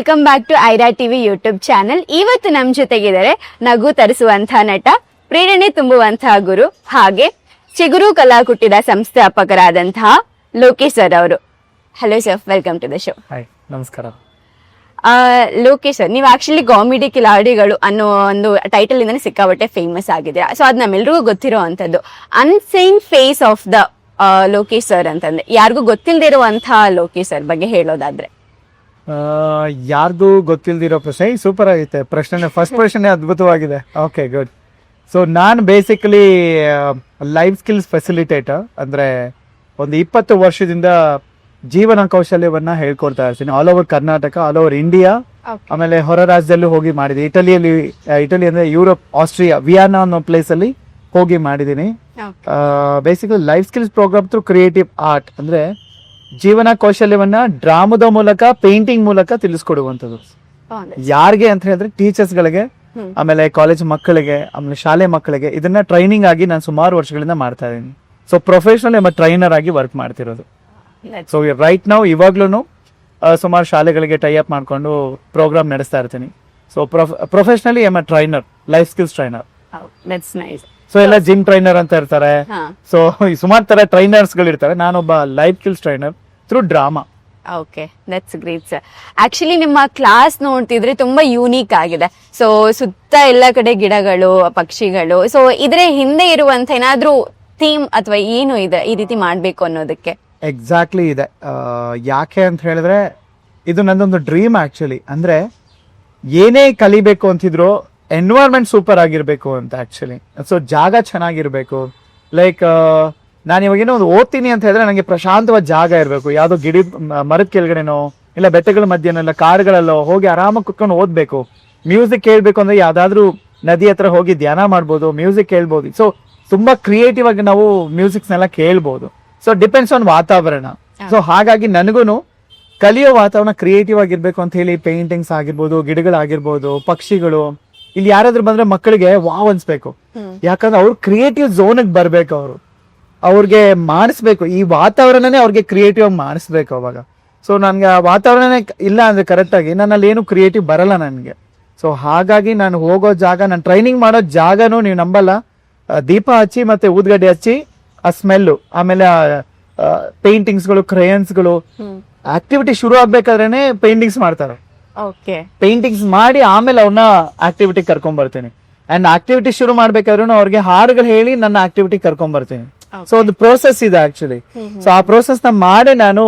Welcome back to Aira TV YouTube channel. ಇವತ್ತು ನಮ್ಮ ಜೊತೆಗಿದ್ದಾರೆ ನಗು ತರಿಸುವಂತಹ ನಟ ಪ್ರೇರಣೆ ತುಂಬುವಂತಹ ಗುರು ಹಾಗೆ ಚಿಗುರು ಕಲಾಕುಟಿದ ಸಂಸ್ಥಾಪಕರಾದಂತಹ ಲೋಕೇಶ್ ಸರ್ ಅವರು. Hello sir welcome to the show hi ನಮಸ್ಕಾರ. ಲೋಕೇಶ್ ಸರ್ ನೀವು ಆಕ್ಚುಲಿ ಕಾಮಿಡಿ ಕಿಲಾಡಿಗಳು ಅನ್ನೋ ಒಂದು ಟೈಟಲ್ ಇಂದಾನೆ ಸಿಕ್ಕಾಪಟ್ಟೆ ಫೇಮಸ್ ಆಗಿದೆ. ಸೊ ಅದ್ ನಮ್ಮೆಲ್ರಿಗೂ ಗೊತ್ತಿರೋ ಅಂಥದ್ದು unseen face of the Lokesh sir ಅಂತಂದ್ರೆ ಯಾರಿಗೂ ಗೊತ್ತಿಲ್ಲದೆ ಇರುವಂತಹ ಲೋಕೇಶ್ ಸರ್ ಬಗ್ಗೆ ಹೇಳೋದಾದ್ರೆ. ಯಾರ್ದು ಗೊತ್ತಿಲ್ದಿರೋ ಪ್ರಶ್ನೆ ಸೂಪರ್ ಆಗುತ್ತೆ ಪ್ರಶ್ನೆ ಫಸ್ಟ್ ಪ್ರಶ್ನೆ ಅದ್ಭುತವಾಗಿದೆ. ಓಕೆ ಗುಡ್ ಸೊ ನಾನು ಬೇಸಿಕಲಿ ಲೈಫ್ ಸ್ಕಿಲ್ಸ್ ಫೆಸಿಲಿಟೇಟರ್ ಅಂದ್ರೆ ಒಂದು ಇಪ್ಪತ್ತು ವರ್ಷದಿಂದ ಜೀವನ ಕೌಶಲ್ಯವನ್ನ ಹೇಳ್ಕೊಡ್ತಾ ಇರ್ತೀನಿ. All over Karnataka all over India ಆಮೇಲೆ ಹೊರ ರಾಜ್ಯದಲ್ಲೂ ಹೋಗಿ ಮಾಡಿದೆ. ಇಟಲಿಯಲ್ಲಿ ಇಟಲಿ ಅಂದ್ರೆ ಯುರೋಪ್ ಆಸ್ಟ್ರಿಯಾ ವಿಯಾನಾ ಅನ್ನೋ ಪ್ಲೇಸಲ್ಲಿ ಹೋಗಿ ಮಾಡಿದ್ದೀನಿ. Basically life skills program through creative art ಅಂದ್ರೆ ಜೀವನ ಕೌಶಲ್ಯವನ್ನ ಡ್ರಾಮದ ಮೂಲಕ ಪೇಂಟಿಂಗ್ ಮೂಲಕ ತಿಳಿಸ್ಕೊಡುವಂಥದ್ದು. ಯಾರಿಗೆ ಅಂತ ಹೇಳಿದ್ರೆ ಟೀಚರ್ಸ್ ಗಳಿಗೆ ಆಮೇಲೆ ಕಾಲೇಜ್ ಮಕ್ಕಳಿಗೆ ಆಮೇಲೆ ಶಾಲೆ ಮಕ್ಕಳಿಗೆ ಇದನ್ನ ಟ್ರೈನಿಂಗ್ ಆಗಿ ನಾನು ಸುಮಾರು ವರ್ಷಗಳಿಂದ ಮಾಡ್ತಾ ಇದ್ದೀನಿ. ಸೊ ಪ್ರೊಫೆಷನಲ್ ಎಂಬ ಟ್ರೈನರ್ ಆಗಿ ವರ್ಕ್ ಮಾಡ್ತಿರೋದು. ಸೊ ರೈಟ್ ನಾವು ಇವಾಗ್ಲೂ ಸುಮಾರು ಶಾಲೆಗಳಿಗೆ ಟೈ ಅಪ್ ಮಾಡ್ಕೊಂಡು ಪ್ರೋಗ್ರಾಮ್ ನಡೆಸ್ತಾ ಇರ್ತೀನಿ. So professionally am trainer life skills trainer so ಎಲ್ಲ ಜಿಮ್ ಟ್ರೈನರ್ ಅಂತ ಇರ್ತಾರೆ. ಸೊ ಸುಮಾರು ತರ ಟ್ರೈನರ್ಸ್ ಗಳಿರ್ತಾರೆ ನಾನೊಬ್ಬ life skills trainer through drama okay that's great sir actually ನಿಮ್ಮ ಕ್ಲಾಸ್ ನೋಡ್ತಿದ್ರೆ ತುಂಬಾ ಯೂನಿಕ್ ಆಗಿದೆ. ಸೊ ಸುತ್ತ ಎಲ್ಲ ಕಡೆ ಗಿಡಗಳು ಪಕ್ಷಿಗಳು. ಸೊ ಇದ್ರ ಹಿಂದೆ ಇರುವಂತ ಏನಾದ್ರೂ ಥೀಮ್ ಅಥವಾ ಏನು ಇದೆ ಈ ರೀತಿ ಮಾಡ್ಬೇಕು ಅನ್ನೋದಕ್ಕೆ? ಎಕ್ಸಾಕ್ಟ್ಲಿ ಇದೆ. ಯಾಕೆ ಅಂತ ಹೇಳಿದ್ರೆ ಇದು ನಂದೊಂದು ಡ್ರೀಮ್ ಆಕ್ಚುಲಿ ಅಂದ್ರೆ ಏನೇ ಕಲಿಬೇಕು ಅಂತಿದ್ರು ಎನ್ವೈರ್ಮೆಂಟ್ ಸೂಪರ್ ಆಗಿರ್ಬೇಕು ಅಂತ ಆಕ್ಚುಲಿ ಸೊ ಜಾಗ ಚೆನ್ನಾಗಿರ್ಬೇಕು. ಲೈಕ್ ನಾನು ಇವಾಗೇನೋ ಒಂದು ಓದ್ತೀನಿ ಅಂತ ಹೇಳಿದ್ರೆ ನನಗೆ ಪ್ರಶಾಂತವಾದ ಜಾಗ ಇರಬೇಕು. ಯಾವುದೋ ಗಿಡ ಮರದ ಕೆಳಗಡೆನೋ ಇಲ್ಲ ಬೆಟ್ಟಗಳ ಮಧ್ಯನೋ ಇಲ್ಲ ಕಾಡುಗಳಲ್ಲೋ ಹೋಗಿ ಆರಾಮಾಗಿ ಕುತ್ಕೊಂಡು ಓದಬೇಕು. ಮ್ಯೂಸಿಕ್ ಕೇಳಬೇಕು ಅಂದರೆ ಯಾವುದಾದ್ರೂ ನದಿ ಹತ್ರ ಹೋಗಿ ಧ್ಯಾನ ಮಾಡ್ಬೋದು ಮ್ಯೂಸಿಕ್ ಕೇಳ್ಬೋದು. ಸೊ ತುಂಬಾ ಕ್ರಿಯೇಟಿವ್ ಆಗಿ ನಾವು ಮ್ಯೂಸಿಕ್ಸ್ನೆಲ್ಲ ಕೇಳ್ಬೋದು. ಸೊ ಡಿಪೆಂಡ್ಸ್ ಆನ್ ವಾತಾವರಣ. ಸೊ ಹಾಗಾಗಿ ನನಗೂನು ಕಲಿಯೋ ವಾತಾವರಣ ಕ್ರಿಯೇಟಿವ್ ಆಗಿರ್ಬೇಕು ಅಂತ ಹೇಳಿ ಪೇಂಟಿಂಗ್ಸ್ ಆಗಿರ್ಬೋದು ಗಿಡಗಳಾಗಿರ್ಬೋದು ಪಕ್ಷಿಗಳು ಇಲ್ಲಿ ಯಾರಾದ್ರೂ ಬಂದ್ರೆ ಮಕ್ಕಳಿಗೆ ವಾವ್ ಅನ್ಸ್ಬೇಕು. ಯಾಕಂದ್ರೆ ಅವ್ರು ಕ್ರಿಯೇಟಿವ್ ಝೋನ್ಗೆ ಬರ್ಬೇಕು ಅವರು. ಅವ್ರಿಗೆ ಮಾಡಿಸ್ಬೇಕು. ಈ ವಾತಾವರಣನೇ ಅವ್ರಿಗೆ ಕ್ರಿಯೇಟಿವ್ ಆಗಿ ಮಾಡಿಸ್ಬೇಕು ಅವಾಗ. ಸೊ ನನ್ಗೆ ಆ ವಾತಾವರಣನೇ ಇಲ್ಲ ಅಂದ್ರೆ ಕರೆಕ್ಟ್ ಆಗಿ ನನ್ನಲ್ಲಿ ಏನು ಕ್ರಿಯೇಟಿವ್ ಬರಲ್ಲ ನನಗೆ. ಸೊ ಹಾಗಾಗಿ ನಾನು ಹೋಗೋ ಜಾಗ ನಾನು ಟ್ರೈನಿಂಗ್ ಮಾಡೋ ಜಾಗನೂ ನೀವು ನಂಬಲ್ಲ. ದೀಪ ಹಚ್ಚಿ ಮತ್ತೆ ಊದ್ಗಡ್ಡೆ ಹಚ್ಚಿ ಆ ಸ್ಮೆಲ್ಲು ಆಮೇಲೆ ಪೇಂಟಿಂಗ್ಸ್ಗಳು ಕ್ರಯನ್ಸ್ಗಳು ಆಕ್ಟಿವಿಟಿ ಶುರು ಆಗ್ಬೇಕಾದ್ರೇನೆ ಪೇಂಟಿಂಗ್ಸ್ ಮಾಡ್ತಾರೆ. ಪೇಂಟಿಂಗ್ಸ್ ಮಾಡಿ ಆಮೇಲೆ ಅವ್ರನ್ನ ಆಕ್ಟಿವಿಟಿ ಕರ್ಕೊಂಡ್ ಬರ್ತೀನಿ. ಅಂಡ್ ಆಕ್ಟಿವಿಟಿ ಶುರು ಮಾಡ್ಬೇಕಾದ್ರೂ ಅವ್ರಿಗೆ ಹಾಡುಗಳು ಹೇಳಿ ನನ್ನ ಆಕ್ಟಿವಿಟಿ ಕರ್ಕೊಂಡ್ ಬರ್ತೀನಿ. ಸೊ ಒಂದು ಪ್ರೋಸೆಸ್ ಇದೆ ಆಕ್ಚುಲಿ ಸೊ ಆ ಪ್ರೋಸೆಸ್ನ ಮಾಡಿ ನಾನು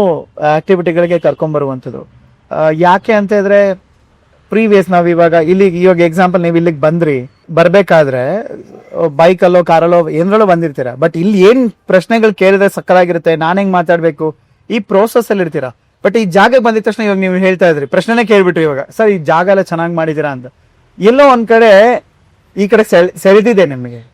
ಆಕ್ಟಿವಿಟಿಗಳಿಗೆ ಕರ್ಕೊಂಡ್ ಬರುವಂತದ್ದು ಯಾಕೆ ಅಂತ ಹೇಳಿದ್ರೆ ಪ್ರೀವಿಯಸ್ ನಾವ್ ಇವಾಗ ಇಲ್ಲಿ ಇವಾಗ ಎಕ್ಸಾಂಪಲ್ ನೀವು ಇಲ್ಲಿಗೆ ಬಂದ್ರಿ. ಬರ್ಬೇಕಾದ್ರೆ ಬೈಕ್ ಅಲ್ಲೋ ಕಾರಲ್ಲೋ ಏನರಲ್ಲೋ ಬಂದಿರ್ತೀರಾ. ಬಟ್ ಇಲ್ಲಿ ಏನ್ ಪ್ರಶ್ನೆಗಳು ಕೇಳಿದ್ರೆ ಸಕ್ಕಲಾಗಿರುತ್ತೆ ನಾನು ಹೆಂಗ್ ಮಾತಾಡ್ಬೇಕು? ಈ ಪ್ರೋಸೆಸ್ ಅಲ್ಲಿ ಇರ್ತೀರಾ ಬಟ್ ಈ ಜಾಗಕ್ಕೆ ಬಂದಿದ ತಕ್ಷಣ ಇವಾಗ ನೀವು ಹೇಳ್ತಾ ಇದ್ರಿ. ಪ್ರಶ್ನೆನೇ ಕೇಳ್ಬಿಟ್ರಿ ಇವಾಗ. ಸರ್ ಈ ಜಾಗ ಎಲ್ಲ ಚೆನ್ನಾಗಿ ಮಾಡಿದೀರಾ ಅಂತ. ಎಲ್ಲೋ ಒಂದ್ ಕಡೆ ಈ ಕಡೆ ಸೆಳ್- ಸೆಳೆದಿದೆ ನಿಮಗೆ.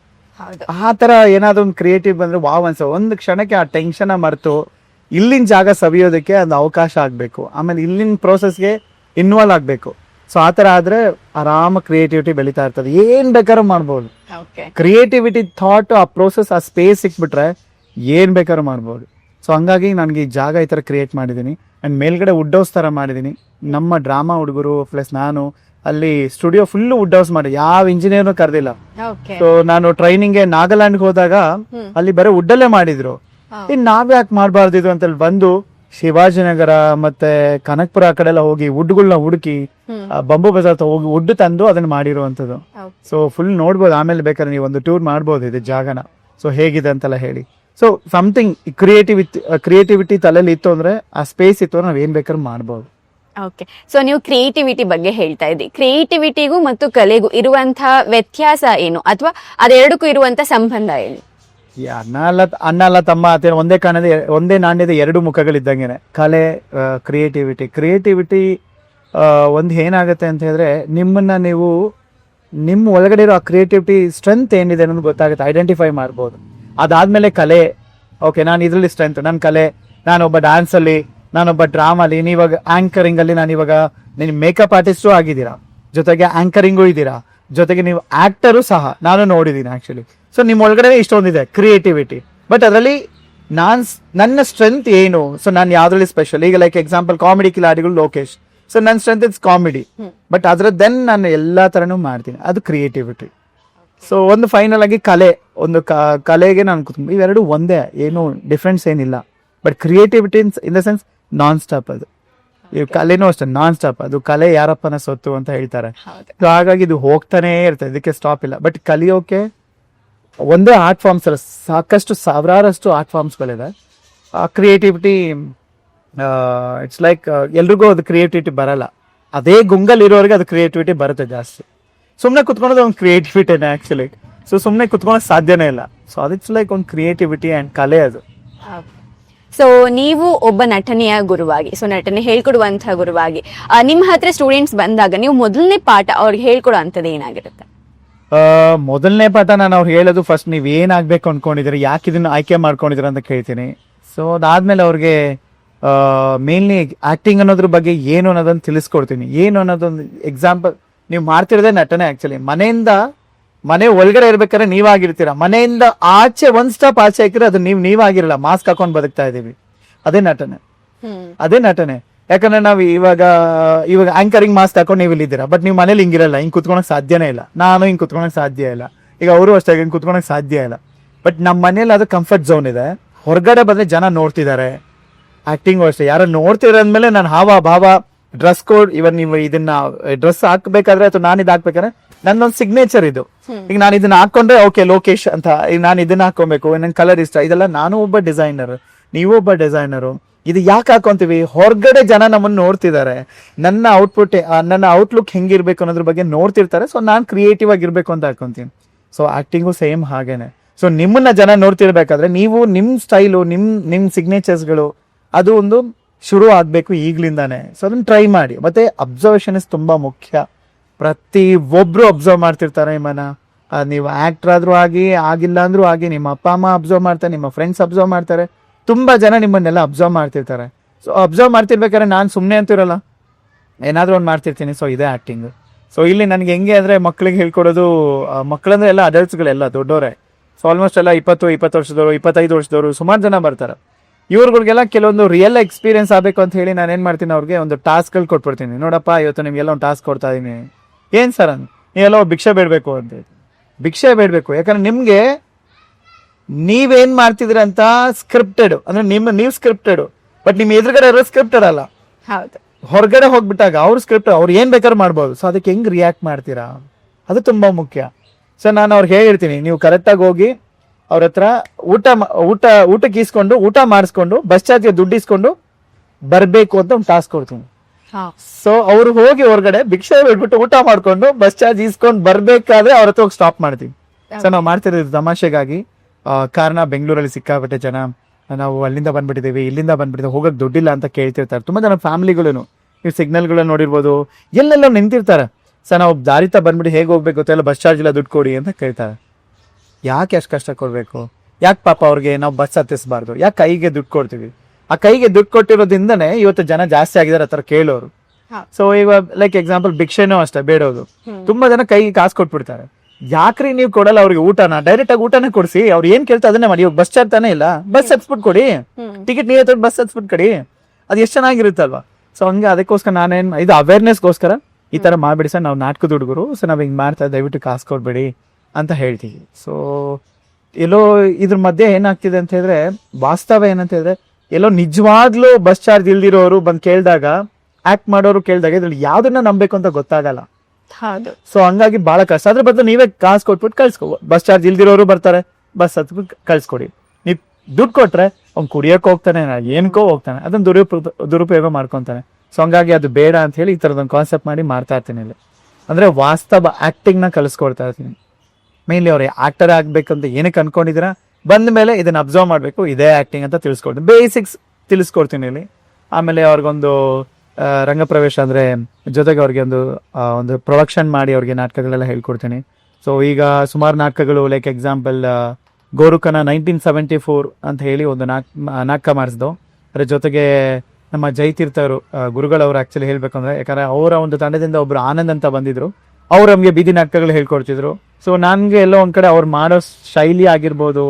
ಆ ತರ ಏನಾದ್ರು ಒಂದು ಕ್ರಿಯೇಟಿವ್ ಬಂದ್ರೆ ವಾವ್ ಅನ್ಸ. ಒಂದು ಕ್ಷಣಕ್ಕೆ ಆ ಟೆನ್ಷನ್ ಮರೆತು ಇಲ್ಲಿನ ಜಾಗ ಸವಿಯೋದಕ್ಕೆ ಒಂದು ಅವಕಾಶ ಆಗ್ಬೇಕು. ಆಮೇಲೆ ಇಲ್ಲಿನ ಪ್ರೋಸೆಸ್ಗೆ ಇನ್ವಾಲ್ವ್ ಆಗ್ಬೇಕು. ಸೊ ಆ ತರ ಆದ್ರೆ ಆರಾಮ ಕ್ರಿಯೇಟಿವಿಟಿ ಬೆಳೀತಾ ಇರ್ತದೆ. ಏನ್ ಬೇಕಾದ್ರೂ ಮಾಡ್ಬೋದು. ಕ್ರಿಯೇಟಿವಿಟಿ ಥಾಟ್ ಆ ಪ್ರೋಸೆಸ್ ಆ ಸ್ಪೇಸ್ ಸಿಕ್ಬಿಟ್ರೆ ಏನ್ ಬೇಕಾದ್ರೂ ಮಾಡ್ಬೋದು. ಸೊ ಹಂಗಾಗಿ ನನಗೆ ಈ ಜಾಗ ಈ ಥರ ಕ್ರಿಯೇಟ್ ಮಾಡಿದ್ದೀನಿ. ಆ್ಯಂಡ್ ಮೇಲ್ಗಡೆ ವುಡ್ ಹೌಸ್ ತರ ಮಾಡಿದ್ದೀನಿ. ನಮ್ಮ ಡ್ರಾಮಾ ಹುಡುಗರು ಪ್ಲಸ್ ನಾನು ಅಲ್ಲಿ ಸ್ಟುಡಿಯೋ ಫುಲ್ ವುಡ್ ಹೌಸ್ ಮಾಡಿ ಯಾವ ಇಂಜಿನಿಯರ್ನು ಕರೆದಿಲ್ಲ. ಸೊ ನಾನು ಟ್ರೈನಿಂಗ್ಗೆ ನಾಗಾಲ್ಯಾಂಡ್ ಹೋದಾಗ ಅಲ್ಲಿ ಬರೀ ವುಡ್ಡಲ್ಲೇ ಮಾಡಿದ್ರು. ಇನ್ ನಾವ್ ಯಾಕೆ ಅಂತ ಹೇಳಿ ಬಂದು ಶಿವಾಜಿನಗರ ಮತ್ತೆ ಕನಕ್ಪುರ ಆ ಕಡೆ ಎಲ್ಲ ಹೋಗಿ ವುಡ್ಗಳನ್ನ ಹುಡುಕಿ ಬಂಬು ಬಜಾರ್ ಹೋಗಿ ವುಡ್ ತಂದು ಅದನ್ನ ಮಾಡಿರುವಂತದ್ದು ಸೊ ಫುಲ್ ನೋಡ್ಬೋದು. ಆಮೇಲೆ ಬೇಕಾದ್ರೆ ನೀವು ಒಂದು ಟೂರ್ ಮಾಡ್ಬೋದು ಇದು ಜಾಗನ. ಸೊ ಹೇಗಿದೆ ಅಂತೆಲ್ಲ ಹೇಳಿ. ಸೊ ಸಮಥಿಂಗ್ ಕ್ರಿಯೇಟಿವಿಟಿ ಕ್ರಿಯೇಟಿವಿಟಿ ತಲೆಯಲ್ಲಿ ಇತ್ತು ಅಂದ್ರೆ ಆ ಸ್ಪೇಸ್ ಇತ್ತು ಅಂದ್ರೆ ನಾವ್ ಏನ್ ಬೇಕಾದ್ರೂ ಮಾಡ್ಬೋದು. ಓಕೆ ಸೊ ನೀವು ಕ್ರಿಯೇಟಿವಿಟಿ ಬಗ್ಗೆ ಹೇಳ್ತಾ ಇದ್ದೀವಿ ಕ್ರಿಯೇಟಿವಿಟಿಗೂ ಮತ್ತು ಕಲೆಗೂ ಇರುವಂತಹ ವ್ಯತ್ಯಾಸ ಏನು? ಅಥವಾ ಅದೆರಡಕ್ಕೂ ಇರುವಂತಹ ಸಂಬಂಧ ಏನು? ಈ ಅನ್ನ ಅಲ್ಲ ಅನ್ನ ಅಲ್ಲ ತಮ್ಮ ಒಂದೇ ಕಾಣದ ಒಂದೇ ನಾಣ್ಯದ ಎರಡು ಮುಖಗಳಿದ್ದಂಗೆನೆ. ಕಲೆ ಕ್ರಿಯೇಟಿವಿಟಿ ಕ್ರಿಯೇಟಿವಿಟಿ ಒಂದು ಏನಾಗುತ್ತೆ ಅಂತ ಹೇಳಿದ್ರೆ ನಿಮ್ಮನ್ನ ನೀವು ನಿಮ್ಮ ಒಳಗಡೆ ಇರೋ ಆ ಕ್ರಿಯೇಟಿವಿಟಿ ಸ್ಟ್ರೆಂತ್ ಏನಿದೆ ಅನ್ನೋದು ಗೊತ್ತಾಗುತ್ತೆ. ಐಡೆಂಟಿಫೈ ಮಾಡ್ಬೋದು. ಅದಾದ್ಮೇಲೆ ಕಲೆ. ಓಕೆ ನಾನು ಇದರಲ್ಲಿ ಸ್ಟ್ರೆಂತ್ ನನ್ನ ಕಲೆ ನಾನೊಬ್ಬ ಡ್ಯಾನ್ಸ್ ಅಲ್ಲಿ ನಾನೊಬ್ಬ ಡ್ರಾಮಲ್ಲಿ ನೀವಾಗ ಆಂಕರಿಂಗ್ ಅಲ್ಲಿ ನಾನು ಮೇಕಪ್ ಆರ್ಟಿಸ್ಟು ಆಗಿದ್ದೀರಾ. ಜೊತೆಗೆ ಆಂಕರಿಂಗು ಇದ್ದೀರಾ. ಜೊತೆಗೆ ನೀವು ಆಕ್ಟರು ಸಹ. ನಾನು ನೋಡಿದ್ದೀನಿ ಆಕ್ಚುಲಿ ಸೊ ನಿಮ್ಮ ಒಳಗಡೆ ಇಷ್ಟೊಂದಿದೆ ಕ್ರಿಯೇಟಿವಿಟಿ ಬಟ್ ಅದರಲ್ಲಿ ನಾನ್ ನನ್ನ ಸ್ಟ್ರೆಂತ್ ಏನು? ಸೊ ನಾನು ಯಾವ್ದ್ರಲ್ಲಿ ಸ್ಪೆಷಲ್ ಈಗ ಲೈಕ್ ಎಕ್ಸಾಂಪಲ್ ಕಾಮಿಡಿ ಕಿಲಾಡಿಗಳು ಲೋಕೇಶ್. ಸೊ ನನ್ನ ಸ್ಟ್ರೆಂತ್ ಇಟ್ಸ್ ಕಾಮಿಡಿ ಬಟ್ ಅದ್ರ ದೆನ್ ನಾನು ಎಲ್ಲಾ ಥರನೂ ಮಾಡ್ತೀನಿ. ಅದು ಕ್ರಿಯೇಟಿವಿಟಿ ಸೊ ಒಂದು ಫೈನಲ್ ಆಗಿ ಕಲೆ ಒಂದು ಕಲೆಗೆ ನಾನು ಕುತ್ಕೊಂಡು ಇವೆರಡು ಒಂದೇ ಏನು ಡಿಫ್ರೆನ್ಸ್ ಏನಿಲ್ಲ. But creativity in the sense non stop ಅದು. ಈ ಕಲೆನೂ ಅಷ್ಟೇ ನಾನ್ ಸ್ಟಾಪ್ ಅದು. ಕಲೆ ಯಾರಪ್ಪನ ಸೊತ್ತು ಅಂತ ಹೇಳ್ತಾರೆ. ಹಾಗಾಗಿ ಇದು ಹೋಗ್ತಾನೆ ಇರ್ತದೆ ಇದಕ್ಕೆ ಸ್ಟಾಪ್ ಇಲ್ಲ. ಬಟ್ ಕಲಿಯೋಕೆ ಒಂದೇ ಆರ್ಟ್ ಫಾರ್ಮ್ಸ್ ಅಲ್ಲ ಸಾಕಷ್ಟು ಸಾವಿರಾರಷ್ಟು ಆರ್ಟ್ ಫಾರ್ಮ್ಸ್ಗಳಿದೆ ಆ ಕ್ರಿಯೇಟಿವಿಟಿ ಇಟ್ಸ್ ಲೈಕ್ ಎಲ್ರಿಗೂ ಅದು ಕ್ರಿಯೇಟಿವಿಟಿ ಬರಲ್ಲ. ಅದೇ ಗುಂಗಲ್ ಇರೋರಿಗೆ ಅದು ಕ್ರಿಯೇಟಿವಿಟಿ ಬರುತ್ತೆ ಜಾಸ್ತಿ. ಸುಮ್ಮನೆ ಕುತ್ಕೊಳ್ಳೋದು ಒಂದು ಕ್ರಿಯೇಟಿವಿಟಿನೇ ಆ್ಯಕ್ಚುಲಿ ಸೊ ಸುಮ್ಮನೆ ಕುತ್ಕೊಳ್ಳೋ ಸಾಧ್ಯನೇ ಇಲ್ಲ. ಸೊ ಅದಿಟ್ಸ್ ಲೈಕ್ ಒಂದು ಕ್ರಿಯೇಟಿವಿಟಿ ಆ್ಯಂಡ್ ಕಲೆ ಅದು. ಸೊ ನೀವು ಒಬ್ಬ ನಟನೆಯ ಗುರುವಾಗಿ ಸೊ ನಟನೆ ಹೇಳ್ಕೊಡುವಂತಹ ಗುರುವಾಗಿ ನಿಮ್ಮ ಹತ್ರ ಸ್ಟೂಡೆಂಟ್ಸ್ ಬಂದಾಗ ನೀವು ಮೊದಲನೇ ಪಾಠ ಅವ್ರಿಗೆ ಹೇಳ್ಕೊಡೋ ಅಂಥದ್ದು ಏನಾಗಿರುತ್ತೆ ಮೊದಲನೇ ಪಾಠ ನಾನು ಅವ್ರು ಹೇಳೋದು ಫಸ್ಟ್ ನೀವು ಏನಾಗಬೇಕು ಅನ್ಕೊಂಡಿದ್ದೀರಿ ಯಾಕೆ ಇದನ್ನು ಆಯ್ಕೆ ಮಾಡ್ಕೊಂಡಿದ್ದೀರ ಅಂತ ಕೇಳ್ತೀನಿ. ಸೊ ಅದಾದ್ಮೇಲೆ ಅವ್ರಿಗೆ ಮೇನ್ಲಿ ಆ್ಯಕ್ಟಿಂಗ್ ಅನ್ನೋದ್ರ ಬಗ್ಗೆ ಏನು ಅನ್ನೋದನ್ನು ತಿಳಿಸ್ಕೊಡ್ತೀನಿ. ಏನು ಅನ್ನೋದೊಂದು ಎಕ್ಸಾಂಪಲ್ ನೀವು ಮಾಡ್ತಿರೋದೇ ನಟನೆ ಆಕ್ಚುಲಿ ಮನೆಯಿಂದ ಮನೆ ಒಳಗಡೆ ಇರ್ಬೇಕಾದ್ರೆ ನೀವಾಗಿರ್ತೀರ. ಮನೆಯಿಂದ ಆಚೆ ಒಂದ್ ಸ್ಟಾಪ್ ಆಚೆ ಹಾಕಿದ್ರೆ ಅದು ನೀವು ನೀವಾಗಿರಲ್ಲ. ಮಾಸ್ಕ್ ಹಾಕೊಂಡು ಬದುಕ್ತಾ ಇದೀವಿ ಅದೇ ನಟನೆ. ಅದೇ ನಟನೆ. ಯಾಕಂದ್ರೆ ನಾವು ಇವಾಗ ಇವಾಗ ಆಂಕರಿಂಗ್ ಮಾಸ್ಕ್ ಹಾಕೊಂಡು ನೀವು ಇಲ್ಲಿದ್ದೀರಾ. ಬಟ್ ನೀವು ಮನೇಲಿ ಹಿಂಗಿರಲ್ಲ. ಹಿಂಗ್ ಕುತ್ಕೊಳಕ್ ಸಾಧ್ಯನೇ ಇಲ್ಲ. ನಾನು ಹಿಂಗ್ ಕುತ್ಕೊಳಕ್ ಸಾಧ್ಯ ಇಲ್ಲ. ಈಗ ಅವರು ಅಷ್ಟೇ ಹಿಂಗ್ ಕುತ್ಕೊಳಕ್ ಸಾಧ್ಯ ಇಲ್ಲ. ಬಟ್ ನಮ್ಮ ಮನೇಲಿ ಅದು ಕಂಫರ್ಟ್ ಝೋನ್ ಇದೆ. ಹೊರಗಡೆ ಬಂದ್ರೆ ಜನ ನೋಡ್ತಿದ್ದಾರೆ. ಆಕ್ಟಿಂಗ್ ಅಷ್ಟೇ. ಯಾರೋ ನೋಡ್ತಿರೋ ಅಂದ್ಮೇಲೆ ನಾನು ಹಾವ ಭಾವ ಡ್ರೆಸ್ ಕೋಡ್ ಇವನ್ ನೀವು ಇದನ್ನ ಡ್ರೆಸ್ ಹಾಕ್ಬೇಕಾದ್ರೆ ಅಥವಾ ನಾನು ಇದು ಹಾಕ್ಬೇಕಾದ್ರೆ ನನ್ನೊಂದು ಸಿಗ್ನೇಚರ್ ಇದು. ಈಗ ನಾನು ಇದನ್ನ ಹಾಕೊಂಡ್ರೆ ಓಕೆ ಲೋಕೇಶ್ ಅಂತ ಈಗ ನಾನು ಇದನ್ನ ಹಾಕೊಬೇಕು ನನ್ ಕಲರ್ ಇಷ್ಟ ಇದೆಲ್ಲ ನಾನು ಒಬ್ಬ ಡಿಸೈನರ್ ನೀವು ಒಬ್ಬ ಡಿಸೈನರು ಇದು ಯಾಕೆ ಹಾಕೊಂತೀವಿ? ಹೊರಗಡೆ ಜನ ನಮ್ಮನ್ನು ನೋಡ್ತಿದ್ದಾರೆ ನನ್ನ ಔಟ್ಪುಟ್ ನನ್ನ ಔಟ್ಲುಕ್ ಹೆಂಗಿರ್ಬೇಕು ಅನ್ನೋದ್ರ ಬಗ್ಗೆ ನೋಡ್ತಿರ್ತಾರೆ. ಸೊ ನಾನು ಕ್ರಿಯೇಟಿವ್ ಆಗಿರ್ಬೇಕು ಅಂತ ಹಾಕೊಂತೀನಿ ಸೊ ಆಕ್ಟಿಂಗು ಸೇಮ್ ಹಾಗೇನೆ. ಸೊ ನಿಮ್ಮನ್ನ ಜನ ನೋಡ್ತಿರ್ಬೇಕಾದ್ರೆ ನೀವು ನಿಮ್ಮ ಸ್ಟೈಲು ನಿಮ್ಮ ನಿಮ್ಮ ಸಿಗ್ನೇಚರ್ಸ್ಗಳು ಅದು ಒಂದು ಶುರು ಆಗಬೇಕು ಈಗ್ಲಿಂದಾನೆ. ಸೊ ಅದನ್ನ ಟ್ರೈ ಮಾಡಿ. ಮತ್ತೆ ಅಬ್ಸರ್ವೇಷನ್ ತುಂಬ ಮುಖ್ಯ. ಪ್ರತಿ ಒಬ್ರು ಅಬ್ಸರ್ವ್ ಮಾಡ್ತಿರ್ತಾರೆ ನಿಮ್ಮನ್ನ ನೀವು ಆಕ್ಟರ್ ಆದ್ರೂ ಆಗಿ, ಆಗಿಲ್ಲ ಅಂದ್ರೂ ಆಗಿ, ನಿಮ್ಮ ಅಪ್ಪ, ಅಮ್ಮ ಅಬ್ಸರ್ವ್ ಮಾಡ್ತಾರೆ, ನಿಮ್ಮ ಫ್ರೆಂಡ್ಸ್ ಅಬ್ಸರ್ವ್ ಮಾಡ್ತಾರೆ. ತುಂಬಾ ಜನ ನಿಮ್ಮನ್ನೆಲ್ಲ ಅಬ್ಸರ್ವ್ ಮಾಡ್ತಿರ್ತಾರೆ. ಸೊ ಅಬ್ಸರ್ವ್ ಮಾಡ್ತಿರ್ಬೇಕಾದ್ರೆ ನಾನು ಸುಮ್ಮನೆ ಅಂತಿರಲ್ಲ ಏನಾದರೂ ಒಂದು ಮಾಡ್ತಿರ್ತೀನಿ. ಸೊ ಇದೇ ಆಕ್ಟಿಂಗ್ ಸೊ ಇಲ್ಲಿ ನನಗೆ ಹೆಂಗೆ ಅಂದರೆ ಮಕ್ಳಿಗೆ ಹೇಳ್ಕೊಡೋದು ಮಕ್ಕಳಂದ್ರೆ ಎಲ್ಲ ಅಡಲ್ಟ್ಸ್ಗಳೆಲ್ಲ ದೊಡ್ಡವರೇ ಸೊ ಆಲ್ಮೋಸ್ಟ್ ಎಲ್ಲ ಇಪ್ಪತ್ತು ಇಪ್ಪತ್ತು ವರ್ಷದವರು, ಇಪ್ಪತ್ತೈದು ವರ್ಷದವರು ಸುಮಾರು ಜನ ಬರ್ತಾರೆ. ಇವ್ರುಗಳಿಗೆಲ್ಲ ಕೆಲವೊಂದು ರಿಯಲ್ ಎಕ್ಸ್ಪೀರಿಯನ್ಸ್ ಆಗಬೇಕು ಅಂತ ಹೇಳಿ ನಾನು ಏನು ಮಾಡ್ತೀನಿ ಅವ್ರಿಗೆ ಒಂದು ಟಾಸ್ಕ್ಗಳು ಕೊಟ್ಬಿಡ್ತೀನಿ. ನೋಡಪ್ಪ ಇವತ್ತು ನಿಮಗೆಲ್ಲ ಒಂದು ಟಾಸ್ಕ್ ಕೊಡ್ತಾ ಇದ್ದೀನಿ ಏನು ಸರ್ ಅಂತ ನೀವೆಲ್ಲ ಭಿಕ್ಷೆ ಬೇಡಬೇಕು ಅಂತ. ಭಿಕ್ಷೆ ಬೇಡಬೇಕು. ಯಾಕಂದ್ರೆ ನಿಮಗೆ ನೀವೇನು ಮಾಡ್ತಿದ್ದೀರ ಅಂತ ಸ್ಕ್ರಿಪ್ಟೆಡ್ ಅಂದ್ರೆ ನಿಮ್ಮ ನೀವು ಸ್ಕ್ರಿಪ್ಟೆಡ್ ಬಟ್ ನಿಮ್ಮ ಎದುರುಗಡೆ ಇರೋ ಸ್ಕ್ರಿಪ್ಟೆಡ್ ಅಲ್ಲ. ಹೊರಗಡೆ ಹೋಗ್ಬಿಟ್ಟಾಗ ಅವ್ರ ಸ್ಕ್ರಿಪ್ಟ್ ಅವ್ರು ಏನು ಬೇಕಾದ್ರೂ ಮಾಡ್ಬೋದು. ಸೊ ಅದಕ್ಕೆ ಹೆಂಗೆ ರಿಯಾಕ್ಟ್ ಮಾಡ್ತೀರಾ? ಅದು ತುಂಬಾ ಮುಖ್ಯ. ಸೊ ನಾನು ಅವ್ರಿಗೆ ಹೇಳಿರ್ತೀನಿ ನೀವು ಕರೆಕ್ಟಾಗಿ ಹೋಗಿ ಅವ್ರ ಹತ್ರ ಊಟ ಊಟ ಊಟಕ್ಕೆ ಈಸ್ಕೊಂಡು ಊಟ ಮಾಡಿಸ್ಕೊಂಡು ಬಸ್ ಚಾರ್ಜ್ಗೆ ದುಡ್ಡು ಇಸ್ಕೊಂಡು ಬರ್ಬೇಕು ಅಂತ ಒಂದು ಟಾಸ್ಕ್ ಕೊಡ್ತೀನಿ. ಸೊ ಅವ್ರು ಹೋಗಿ ಹೊರಗಡೆ ಭಿಕ್ಷೆ ಬಿಟ್ಬಿಟ್ಟು ಊಟ ಮಾಡ್ಕೊಂಡು ಬಸ್ ಚಾರ್ಜ್ ಈಸ್ಕೊಂಡು ಬರ್ಬೇಕಾದ್ರೆ ಅವ್ರ ಹತ್ರ ಹೋಗಿ ಸ್ಟಾಪ್ ಮಾಡ್ತೀವಿ. ಸೊ ನಾವು ಮಾಡ್ತಿರೋದು ತಮಾಷೆಗಾಗಿ ಕಾರಣ ಬೆಂಗಳೂರಲ್ಲಿ ಸಿಕ್ಕಾಪಟ್ಟೆ ಜನ ನಾವು ಅಲ್ಲಿಂದ ಬಂದ್ಬಿಟ್ಟಿದ್ದೀವಿ ಇಲ್ಲಿಂದ ಬಂದ್ಬಿಟ್ಟಿದ್ದೀವಿ ಹೋಗಕ್ ದುಡ್ಡಿಲ್ಲ ಅಂತ ಕೇಳ್ತಿರ್ತಾರೆ. ತುಂಬಾ ಜನ ಫ್ಯಾಮಿಲಿಗಳು ನೀವು ಸಿಗ್ನಲ್ಗಳನ್ನ ನೋಡಿರ್ಬೋದು ಎಲ್ಲೆಲ್ಲ ನಿಂತಿರ್ತಾರೆ ಸರ್ ನಾವು ದಾರಿತ ಬಂದ್ಬಿಟ್ಟು ಹೇಗೆ ಹೋಗ್ಬೇಕು ಗೊತ್ತಿಲ್ಲ ಬಸ್ ಚಾರ್ಜ್ ಇಲ್ಲ ದುಡ್ಡು ಕೊಡಿ ಅಂತ ಕೇಳ್ತಾರೆ. ಯಾಕೆ ಅಷ್ಟು ಕಷ್ಟ ಕೊಡ್ಬೇಕು? ಯಾಕೆ ಪಾಪ ಅವ್ರಿಗೆ ನಾವು ಬಸ್ ಹತ್ತಿಸ್ಬಾರ್ದು? ಯಾಕೆ ಕೈಗೆ ದುಡ್ಡು ಕೊಡ್ತೀವಿ? ಆ ಕೈಗೆ ದುಡ್ಡು ಕೊಟ್ಟಿರೋದ್ರಿಂದನೇ ಇವತ್ತು ಜನ ಜಾಸ್ತಿ ಆಗಿದ್ದಾರೆ ಆ ಥರ ಕೇಳೋರು. ಸೊ ಈಗ ಲೈಕ್ ಎಕ್ಸಾಂಪಲ್ ಭಿಕ್ಷೆನೂ ಅಷ್ಟೇ ಬೇಡೋದು. ತುಂಬಾ ಜನ ಕೈಗೆ ಕಾಸು ಕೊಟ್ಬಿಡ್ತಾರೆ. ಯಾಕ್ರಿ ನೀವು ಕೊಡಲ್ಲ ಅವ್ರಿಗೆ ಊಟನ? ಡೈರೆಕ್ಟ್ ಆಗಿ ಊಟನ ಕೊಡಿಸಿ ಅವ್ರು ಏನ್ ಕೇಳ್ತಾ ಅದನ್ನೇ ಮಾಡಿ. ಇವಾಗ ಬಸ್ ಚಾರ್ಜ್ ತಾನೇ ಇಲ್ಲ. ಬಸ್ ಹತ್ಸ್ಬಿಟ್ಟು ಕೊಡಿ. ಟಿಕೆಟ್ ನೀವೇ ತೊಗೊಂಡು ಬಸ್ ಹತ್ಸ್ಬಿಟ್ಟು ಕೊಡಿ. ಅದು ಎಷ್ಟು ಚೆನ್ನಾಗಿರುತ್ತಲ್ವಾ? ಸೊ ಹಂಗೆ ಅದಕ್ಕೋಸ್ಕರ ನಾನೇನ್ ಇದು ಅವೇರ್ನೆಸ್ಗೋಸ್ಕರ ಈ ತರ ಮಾಡ್ಬಿಡಿ ಸರ್. ನಾವು ನಾಟಕದ ಹುಡುಗರು ಸೊ ನಾವ್ ಹಿಂಗ್ ಮಾಡ್ತಾ ದಯವಿಟ್ಟು ಕಾಸು ಕೊಡ್ಬೇಡಿ. ಅಂತ ಹೇಳ್ತೀವಿ. ಸೊ ಎಲ್ಲೋ ಇದ್ರ ಮಧ್ಯೆ ಏನಾಗ್ತಿದೆ ಅಂತ ಹೇಳಿದ್ರೆ ವಾಸ್ತವ ಏನಂತ ಹೇಳಿದ್ರೆ ಎಲ್ಲೋ ನಿಜವಾಗ್ಲೂ ಬಸ್ ಚಾರ್ಜ್ ಇಲ್ದಿರೋರು ಬಂದ್ ಕೇಳಿದಾಗ ಆಕ್ಟ್ ಮಾಡೋರು ಕೇಳಿದಾಗ ಇದ್ರಲ್ಲಿ ಯಾವ್ದನ್ನ ನಂಬೇಕು ಅಂತ ಗೊತ್ತಾಗಲ್ಲ. ಸೊ ಹಂಗಾಗಿ ಬಹಳ ಕಷ್ಟ. ಅದ್ರ ಬದಲು ನೀವೇ ಕಾಸು ಕೊಟ್ಬಿಟ್ಟು ಕಳ್ಸ್ಕೊ. ಬಸ್ ಚಾರ್ಜ್ ಇಲ್ದಿರೋರು ಬರ್ತಾರೆ ಬಸ್ ಹತ್ಬಿಟ್ಟು ಕಳ್ಸ್ಕೊಡಿ. ನೀವ್ ದುಡ್ಡು ಕೊಟ್ರೆ ಅವ್ನ್ ಕುಡಿಯಕ್ ಹೋಗ್ತಾನೆ ಏನಕ್ಕೋ ಏನ್ಕೋ ಹೋಗ್ತಾನೆ ಅದನ್ನ ದುರುಪಯೋಗ ದುರುಪಯೋಗ ಮಾಡ್ಕೊತಾನೆ. ಸೊ ಹಂಗಾಗಿ ಅದು ಬೇಡ ಅಂತ ಹೇಳಿ ಈ ತರದೊಂದು ಕಾನ್ಸೆಪ್ಟ್ ಮಾಡಿ ಮಾಡ್ತಾ ಇರ್ತೀನಿ ಇಲ್ಲಿ. ಅಂದ್ರೆ ವಾಸ್ತವ ಆಕ್ಟಿಂಗ್ನ ಕಲಿಸ್ಕೊಡ್ತಾ ಇರ್ತೀನಿ. ಮೇನ್ಲಿ ಅವ್ರು ಆಕ್ಟರ್ ಆಗ್ಬೇಕಂತ ಏನಕ್ಕೆ ಅನ್ಕೊಂಡಿದ್ದೀರಾ? ಬಂದ ಮೇಲೆ ಇದನ್ನ ಅಬ್ಸರ್ವ್ ಮಾಡಬೇಕು, ಇದೇ ಆ್ಯಕ್ಟಿಂಗ್ ಅಂತ ತಿಳಿಸ್ಕೊಡ್ತೀನಿ ಬೇಸಿಕ್ಸ್ ತಿಳಿಸ್ಕೊಡ್ತೀನಿ ಇಲ್ಲಿ. ಆಮೇಲೆ ಅವ್ರಿಗೊಂದು ರಂಗಪ್ರವೇಶ ಅಂದ್ರೆ ಜೊತೆಗೆ ಅವ್ರಿಗೆ ಒಂದು ಒಂದು ಪ್ರೊಡಕ್ಷನ್ ಮಾಡಿ ಅವ್ರಿಗೆ ನಾಟಕಗಳೆಲ್ಲ ಹೇಳ್ಕೊಡ್ತೀನಿ. ಸೊ ಈಗ ಸುಮಾರು ನಾಟಕಗಳು like example Gorukana nineteen seventy four ಅಂತ ಹೇಳಿ ಒಂದು ನಾಟಕ ನಾಟಕ ಮಾಡಿಸ್ದು ಅದ್ರ ಜೊತೆಗೆ ನಮ್ಮ ಜೈತೀರ್ಥ ಅವರು ಗುರುಗಳವರು ಆಕ್ಚುಲಿ ಹೇಳ್ಬೇಕಂದ್ರೆ, ಯಾಕಂದ್ರೆ ಅವರ ಒಂದು ತಂಡದಿಂದ ಒಬ್ರು ಆನಂದ್ ಅಂತ ಬಂದಿದ್ರು. ಅವ್ರು ನಮಗೆ ಬೀದಿ ನಾಟಕಗಳು ಹೇಳ್ಕೊಡ್ತಿದ್ರು. ಸೊ ನನಗೆ ಎಲ್ಲೋ ಒಂದು ಕಡೆ ಅವ್ರು ಮಾಡೋ ಶೈಲಿ ಆಗಿರ್ಬೋದು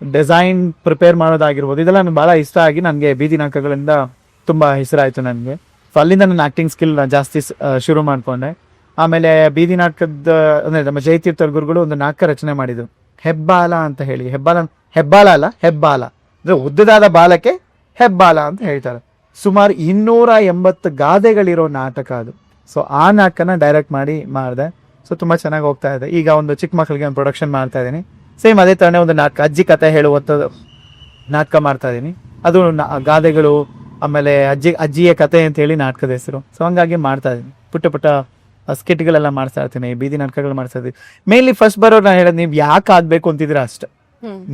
ಡಿಸೈನ್ ಪ್ರಿಪೇರ್ ಮಾಡೋದಾಗಿರ್ಬೋದು, ಇದೆಲ್ಲ ನನ್ಗೆ ಬಹಳ ಇಷ್ಟ ಆಗಿ ನನಗೆ ಬೀದಿ ನಾಟಕಗಳಿಂದ ತುಂಬಾ ಹೆಸರಾಯ್ತು ನನಗೆ. ಸೊ ಅಲ್ಲಿಂದ ನನ್ನ ಆಕ್ಟಿಂಗ್ ಸ್ಕಿಲ್ ಜಾಸ್ತಿ ಶುರು ಮಾಡ್ಕೊಂಡೆ. ಆಮೇಲೆ ಬೀದಿ ನಾಟಕದ ಅಂದ್ರೆ ನಮ್ಮ ಜಯತೀರ್ಥ ಗುರುಗಳು ಒಂದು ನಾಟಕ ರಚನೆ ಮಾಡಿದ್ರು. ಹೆಬ್ಬಾಲ ಅಂತ ಹೇಳಿ. ಹೆಬ್ಬಾಲ ಹೆಬ್ಬಾಲ ಅಲ್ಲ, ಹೆಬ್ಬಾಲ. ಅಂದ್ರೆ ಉದ್ದದಾದ ಬಾಲಕ್ಕೆ ಹೆಬ್ಬಾಲ ಅಂತ ಹೇಳ್ತಾರೆ. ಸುಮಾರು ಇನ್ನೂರ ಎಂಬತ್ತು ಗಾದೆಗಳಿರೋ ನಾಟಕ ಅದು. ಸೊ ಆ ನಾಟಕನ ಡೈರೆಕ್ಟ್ ಮಾಡಿ ಮಾಡಿದೆ. ಸೊ ತುಂಬ ಚೆನ್ನಾಗಿ ಹೋಗ್ತಾ ಇದೆ. ಈಗ ಒಂದು ಚಿಕ್ಕ ಮಕ್ಕಳಿಗೆ ಒಂದು ಪ್ರೊಡಕ್ಷನ್ ಮಾಡ್ತಾ ಇದ್ದೀನಿ ಸೇಮ್ ಅದೇ ಥರನೇ ಒಂದು ನಾಟಕ ಅಜ್ಜಿ ಕತೆ ಹೇಳುವಂಥದ್ದು ನಾಟಕ ಮಾಡ್ತಾ ಇದ್ದೀನಿ ಅದು ಗಾದೆಗಳು ಆಮೇಲೆ ಅಜ್ಜಿ ಅಜ್ಜಿಯ ಕತೆ ಅಂತ ಹೇಳಿ ನಾಟಕದ ಹೆಸರು. ಸೊ ಹಂಗಾಗಿ ಮಾಡ್ತಾ ಇದ್ದೀನಿ ಪುಟ್ಟ ಪುಟ್ಟ ಸ್ಕಿಟ್ಗಳೆಲ್ಲ ಮಾಡ್ತಾ ಇರ್ತೀನಿ. ಬೀದಿ ನಾಟಕಗಳು ಮಾಡ್ತಾ ಇದ್ದೀನಿ ಮೇನ್ಲಿ ಫಸ್ಟ್ ಬರೋರು ನಾನು ಹೇಳೋದು ನೀವು ಯಾಕೆ ಆಗಬೇಕು ಅಂತಿದ್ದೀರಾ ಅಷ್ಟೆ?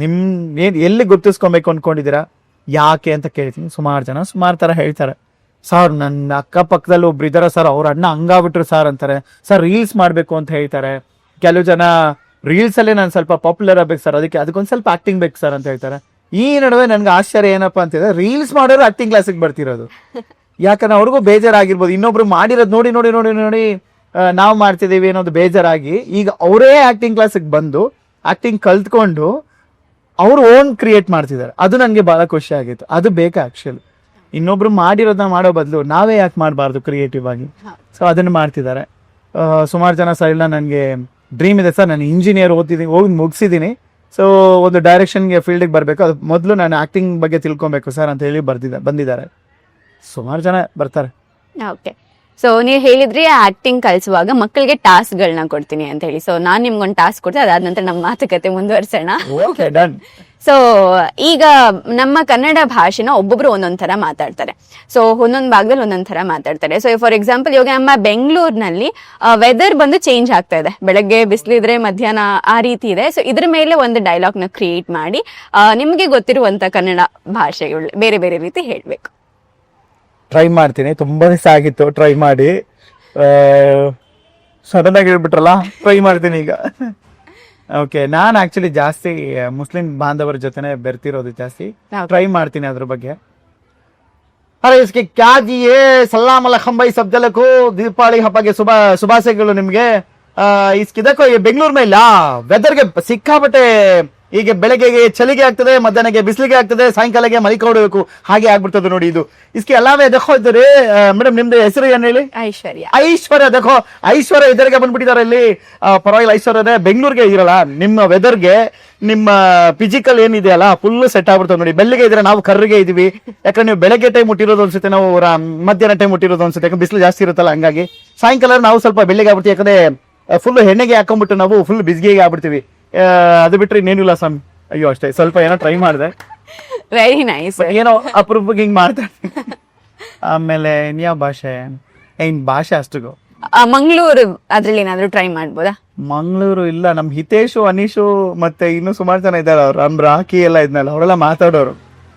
ನಿಮ್ಮ ನಿಮ್ ಏನ್ ಎಲ್ಲಿ ಗುರ್ತಿಸ್ಕೊಬೇಕು ಅನ್ಕೊಂಡಿದ್ದೀರಾ? ಯಾಕೆ ಅಂತ ಕೇಳ್ತೀನಿ. ಸುಮಾರು ಜನ ಸುಮಾರು ತರ ಹೇಳ್ತಾರೆ. ಸರ್ ನನ್ನ ಅಕ್ಕಪಕ್ಕದಲ್ಲಿ ಒಬ್ರು ಇದಾರೆ ಸರ್ ಅವ್ರ ಅಣ್ಣ ಹಂಗಾಗ್ಬಿಟ್ರು ಸರ್ ಅಂತಾರೆ. ಸರ್ ರೀಲ್ಸ್ ಮಾಡಬೇಕು ಅಂತ ಹೇಳ್ತಾರೆ. ಕೆಲವು ಜನ ರೀಲ್ಸ್ ಅಲ್ಲೇ ನಾನು ಸ್ವಲ್ಪ ಪಾಪ್ಯುಲರ್ ಆಗ್ಬೇಕು ಸರ್ ಅದಕ್ಕೆ ಅದಕ್ಕೊಂದು ಸ್ವಲ್ಪ ಆಕ್ಟಿಂಗ್ ಬೇಕು ಸರ್ ಅಂತ ಹೇಳ್ತಾರೆ. ಈ ನಡುವೆ ನನ್ಗೆ ಆಶ್ಚರ್ಯ ಏನಪ್ಪಾ ಅಂತಿದ್ರೆ ರೀಲ್ಸ್ ಮಾಡೋರು ಆಕ್ಟಿಂಗ್ ಕ್ಲಾಸಿಗೆ ಬರ್ತಿರೋದು. ಯಾಕಂದ್ರೆ ಅವ್ರಿಗೂ ಬೇಜಾರಾಗಿರ್ಬೋದು. ಇನ್ನೊಬ್ರು ಮಾಡಿರೋದು ನೋಡಿ ನೋಡಿ ನೋಡಿ ನೋಡಿ ನಾವು ಮಾಡ್ತಿದ್ದೀವಿ ಅನ್ನೋದು ಬೇಜಾರಾಗಿ ಈಗ ಅವರೇ ಆಕ್ಟಿಂಗ್ ಕ್ಲಾಸಿಗೆ ಬಂದು ಆಕ್ಟಿಂಗ್ ಕಲ್ತ್ಕೊಂಡು ಅವ್ರು ಓನ್ ಕ್ರಿಯೇಟ್ ಮಾಡ್ತಿದ್ದಾರೆ. ಅದು ನನಗೆ ಬಹಳ ಖುಷಿ ಆಗಿತ್ತು. ಅದು ಬೇಕು ಆಕ್ಚುಲಿ ಇನ್ನೊಬ್ರು ಮಾಡಿರೋದನ್ನ ಮಾಡೋ ಬದಲು ನಾವೇ ಯಾಕೆ ಮಾಡಬಾರ್ದು ಕ್ರಿಯೇಟಿವ್ ಆಗಿ? ಸೊ ಅದನ್ನ ಮಾಡ್ತಿದ್ದಾರೆ. ಸುಮಾರು ಜನ ಸರ್ ಇಲ್ಲ ನನಗೆ ಡ್ರೀಮ್ ಇದೆ ಸರ್. ನಾನು ಇಂಜಿನಿಯರ್ ಓದ್ತಿದ್ದೀನಿ ಹೋಗಿ ಮುಗಿಸಿದ್ದೀನಿ. ಸೊ ಒಂದು ಡೈರೆಕ್ಷನ್ಗೆ ಫೀಲ್ಡಿಗೆ ಬರಬೇಕು. ಅದು ಮೊದಲು ನಾನು ಆ್ಯಕ್ಟಿಂಗ್ ಬಗ್ಗೆ ತಿಳ್ಕೊಬೇಕು ಸರ್ ಅಂತ ಹೇಳಿ ಬರ್ದಿದ್ದ ಬಂದಿದ್ದಾರೆ. ಸುಮಾರು ಜನ ಬರ್ತಾರೆ. ಓಕೆ ಸೊ ನೀವು ಹೇಳಿದ್ರಿ ಆಕ್ಟಿಂಗ್ ಕಲಿಸುವಾಗ ಮಕ್ಕಳಿಗೆ ಟಾಸ್ಕ್ಗಳನ್ನ ಕೊಡ್ತೀನಿ ಅಂತ ಹೇಳಿ. ಸೊ ನಾನು ನಿಮ್ಗೊಂದು ಟಾಸ್ಕ್ ಕೊಡ್ತೀನಿ ಅದಾದ ನಂತರ ನಮ್ಮ ಮಾತುಕತೆ ಮುಂದುವರ್ಸೋಣ. ಓಕೆ ಡನ್ ಸೊ ಈಗ ನಮ್ಮ ಕನ್ನಡ ಭಾಷೆನ ಒಬ್ಬೊಬ್ರು ಒಂದೊಂದ್ ಥರ ಮಾತಾಡ್ತಾರೆ. ಸೊ ಒಂದೊಂದ್ ಭಾಗದಲ್ಲಿ ಒಂದೊಂದ್ ಥರ ಮಾತಾಡ್ತಾರೆ. ಸೊ ಫಾರ್ ಎಕ್ಸಾಂಪಲ್ ಇವಾಗ ನಮ್ಮ ಬೆಂಗಳೂರಿನಲ್ಲಿ ವೆದರ್ ಬಂದು ಚೇಂಜ್ ಆಗ್ತಾ ಇದೆ. ಬೆಳಗ್ಗೆ ಬಿಸಿಲಿದ್ರೆ ಮಧ್ಯಾಹ್ನ ಆ ರೀತಿ ಇದೆ. ಸೊ ಇದ್ರ ಮೇಲೆ ಒಂದು ಡೈಲಾಗ್ನ ಕ್ರಿಯೇಟ್ ಮಾಡಿ ನಿಮ್ಗೆ ಗೊತ್ತಿರುವಂತ ಕನ್ನಡ ಭಾಷೆಗಳು ಬೇರೆ ಬೇರೆ ರೀತಿ ಹೇಳ್ಬೇಕು. ಟ್ರೈ ಮಾಡ್ತೀನಿ. ತುಂಬಾ ದಿವಸ ಆಗಿತ್ತು. ಟ್ರೈ ಮಾಡಿ. ಸಡನ್ ಆಗಿ ಹೇಳ್ಬಿಟ್ರಲ್ಲ? ಟ್ರೈ ಮಾಡ್ತೀನಿ ಈಗ. ಓಕೆ ನಾನು ಆಕ್ಚುಲಿ ಜಾಸ್ತಿ ಮುಸ್ಲಿಂ ಬಾಂಧವರ ಜೊತೆನೆ ಬೆರ್ತಿರೋದು ಜಾಸ್ತಿ. ಟ್ರೈ ಮಾಡ್ತೀನಿ ಅದ್ರ ಬಗ್ಗೆ. ಅರೆ ಇಸ್ಕೆ ಕ್ಯಾ ಜಿಯೇ ಸಲಾಮ್ ಅಲೈಕಂ ಬೈ ಸಬ್ ಜನಕ್ಕೂ ದೀಪಾವಳಿ ಹಬ್ಬಗೆ ಶುಭ ಶುಭಾಶಯಗಳು ನಿಮ್ಗೆ ಆ, ಇಸ್ಕಿದಕ್ಕೋ ಬೆಂಗಳೂರು ಮೇಲೆ ವೆದರ್ಗೆ ಸಿಕ್ಕಾಪಟ್ಟೆ ಈಗ ಬೆಳಗ್ಗೆಗೆ ಚಳಿಗೆ ಆಗ್ತದೆ ಮಧ್ಯಾಹ್ನಕ್ಕೆ ಬಿಸಿಲಿಗೆ ಆಗ್ತದೆ ಸಾಯಂಕಾಲಕ್ಕೆ ಮಲಿಕೊಡಬೇಕು ಹಾಗೆ ಆಗ್ಬಿಡ್ತದೆ ನೋಡಿ ಇದು. ಇಸ್ಕೆ ಎಲ್ಲಾವೇ ದಖೋ ಇದ್ದಾರೆ ಮೇಡಮ್ ನಿಮ್ದು ಹೆಸರು ಏನ್ ಹೇಳಿ? ಐಶ್ವರ್ಯ. ಐಶ್ವರ್ಯ ದಖೋ. ಐಶ್ವರ್ಯ ಇದರಿಗೆ ಬಂದ್ಬಿಟ್ಟಿದಾರೆ ಇಲ್ಲಿ. ಪರವಾಗಿಲ್ಲ ಐಶ್ವರ್ಯ ಬೆಂಗಳೂರಿಗೆ ಇರಲ್ಲ. ನಿಮ್ಮ ವೆದರ್ಗೆ ನಿಮ್ಮ ಫಿಸಿಕಲ್ ಏನಿದೆಯಲ್ಲ ಫುಲ್ ಸೆಟ್ ಆಗ್ಬಿಡ್ತದೆ ನೋಡಿ. ಬೆಳ್ಳಿಗೆ ಇದ್ರೆ ನಾವು ಕರ್ರಿಗೆ ಇದೀವಿ ಯಾಕಂದ್ರೆ ನೀವು ಬೆಳಗ್ಗೆ ಟೈಮ್ ಮುಟ್ಟಿರೋದು ಅನ್ಸುತ್ತೆ ನಾವು ಮಧ್ಯಾಹ್ನ ಟೈಮ್ ಮುಟ್ಟಿರೋದು ಅನ್ಸುತ್ತೆ. ಯಾಕಂದ್ರೆ ಬಿಸಿಲು ಜಾಸ್ತಿ ಇರುತ್ತಲ್ಲ ಹಂಗಾಗಿ. ಸಾಯಂಕಾಲ ನಾವು ಸ್ವಲ್ಪ ಬೆಳ್ಳಿಗೆ ಆಗ್ಬಿಡ್ತೀವಿ. ಯಾಕಂದ್ರೆ ಫುಲ್ ಹೆಣ್ಣೆಗೆ ಹಾಕೊಂಡ್ಬಿಟ್ಟು ನಾವು ಫುಲ್ ಬಿಸಿಗೆ ಆಗ್ಬಿಡ್ತೀವಿ. ಅದು ಬಿಟ್ರೆ ಇನ್ನೇನಿಲ್ಲ ಸ್ವಾಮಿ. ಅಯ್ಯೋ ಅಷ್ಟೇ. ಸ್ವಲ್ಪ ಏನೋ ಟ್ರೈ ಮಾಡಿದೆ. ವೆರಿ ನೈಸ್ ಏನೋ ಅಪರೂಪಕ್ಕೆ ಹಿಂಗ್ ಮಾಡ್ತಾ ಇರ್ತೀನಿ. ಆಮೇಲೆ ಇನ್ಯಾವ ಭಾಷೆ? ಏನ್ ಭಾಷೆ ಅಷ್ಟು ಮಂಗಳೂರು ಅದ್ರಲ್ಲಿ ಏನಾದ್ರು ಟ್ರೈ ಮಾಡ್ಬೋದಾ? ಮಂಗಳೂರು ಇಲ್ಲ. ನಮ್ ಹಿತೇಶು ಅನೀಶು ಮತ್ತೆ ಇನ್ನು ಸುಮಾರು ಜನ ಇದ್ದಾರೆ ಅವ್ರು. ನಮ್ ರಾಕಿ ಎಲ್ಲ ಇದ್ನಲ್ಲ ಅವರೆಲ್ಲ ಮಾತಾಡೋರು.